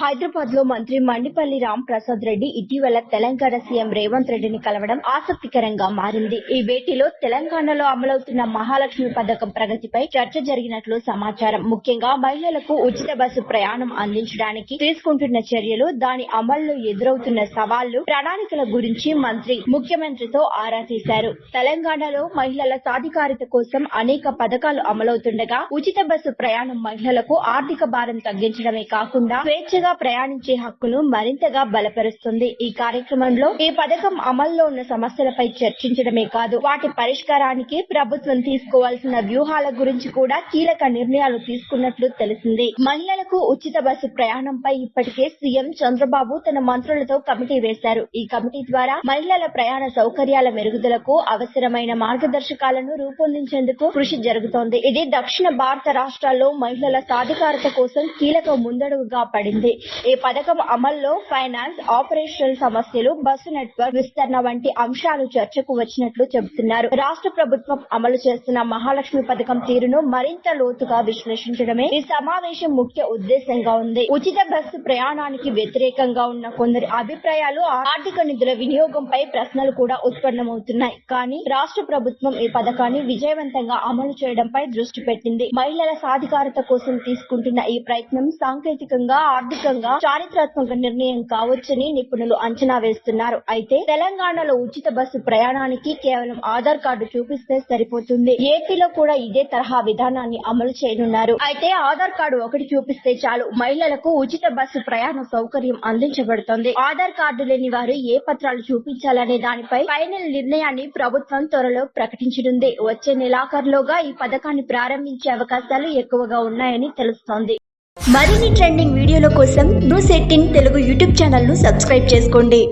హైదరాబాద్లో మంత్రి మండిపల్లి రామ్ ప్రసాద్ రెడ్డి ఇటీవల తెలంగాణ సీఎం రేవంత్ రెడ్డిని కలవడం ఆసక్తికరంగా మారింది. ఈ భేటీలో తెలంగాణలో అమలవుతున్న మహాలక్ష్మి పథకం ప్రగతిపై చర్చ జరిగినట్లు సమాచారం. ముఖ్యంగా మహిళలకు ఉచిత బస్సు ప్రయాణం అందించడానికి తీసుకుంటున్న చర్యలు దాని అమల్లో ఎదురవుతున్న సవాళ్ళు ప్రణాళికల గురించి మంత్రి ముఖ్యమంత్రితో ఆరా తీశారు. తెలంగాణలో మహిళల సాధికారిత కోసం అనేక పథకాలు అమలవుతుండగా ఉచిత బస్సు ప్రయాణం మహిళలకు ఆర్థిక భారం తగ్గించడమే కాకుండా స్వేచ్ఛగా ప్రయాణించే హక్కును మరింతగా బలపరుస్తుంది. ఈ కార్యక్రమంలో ఈ పథకం అమల్లో ఉన్న సమస్యలపై చర్చించడమే కాదు వాటి పరిష్కారానికి ప్రభుత్వం తీసుకోవాల్సిన వ్యూహాల గురించి కూడా కీలక నిర్ణయాలు తీసుకున్నట్లు తెలిసింది. మహిళల వరకు ఉచిత బస్సు ప్రయాణంపై ఇప్పటికే సీఎం చంద్రబాబు తన మంత్రులతో కమిటీ వేశారు. ఈ కమిటీ ద్వారా మహిళల ప్రయాణ సౌకర్యాల మెరుగుదలకు అవసరమైన మార్గదర్శకాలను రూపొందించేందుకు కృషి జరుగుతోంది. ఇది దక్షిణ భారత రాష్ట్రాల్లో మహిళల సాధికారత కోసం కీలక ముందడుగుగా పడింది. ఈ పథకం అమల్లో ఫైనాన్స్ ఆపరేషనల్ సమస్యలు బస్సు నెట్వర్క్ విస్తరణ వంటి అంశాలు చర్చకు వచ్చినట్లు చెబుతున్నారు. రాష్ట్ర ప్రభుత్వం అమలు చేస్తున్న మహాలక్ష్మి పథకం తీరును మరింత లోతుగా విశ్లేషించడమే ఈ సమావేశం ముఖ్య ఉద్దేశంగా ఉంది. ఉచిత బస్సు ప్రయాణానికి వ్యతిరేకంగా ఉన్న కొందరి అభిప్రాయాలు ఆర్థిక నిధుల వినియోగంపై ప్రశ్నలు కూడా ఉత్పన్నమవుతున్నాయి. కానీ రాష్ట్ర ప్రభుత్వం ఈ పథకాన్ని విజయవంతంగా అమలు చేయడంపై దృష్టి పెట్టింది. మహిళల సాధికారత కోసం తీసుకుంటున్న ఈ ప్రయత్నం సాంకేతికంగా ఆర్థికంగా చారిత్రాత్మక నిర్ణయం కావచ్చని నిపుణులు అంచనా వేస్తున్నారు. అయితే తెలంగాణలో ఉచిత బస్సు ప్రయాణానికి కేవలం ఆధార్ కార్డు చూపిస్తే సరిపోతుంది. ఏపీలో కూడా ఇదే తరహా విధానాన్ని అమలు చేయనున్నారు. అయితే ఆధార్ కార్డు ఒకటి చూపిస్తే చాలు. మహిళలకు ఉచిత బస్సు ప్రయాణ సౌకర్యం అందించబడుతోంది. ఆధార్ కార్డు లేని వారు ఏ పత్రాలు చూపించాలనే దానిపై ఫైనల్ నిర్ణయాన్ని ప్రభుత్వం త్వరలో ప్రకటించనుంది. వచ్చే నెలాఖరులోగా ఈ పథకాన్ని ప్రారంభించే అవకాశాలు ఎక్కువగా ఉన్నాయని తెలుస్తోంది. మరిన్ని ట్రెండింగ్ వీడియోల కోసం న్యూస్ ఎయిటీన్ తెలుగు యూట్యూబ్ ఛానల్ను సబ్స్క్రైబ్ చేసుకోండి.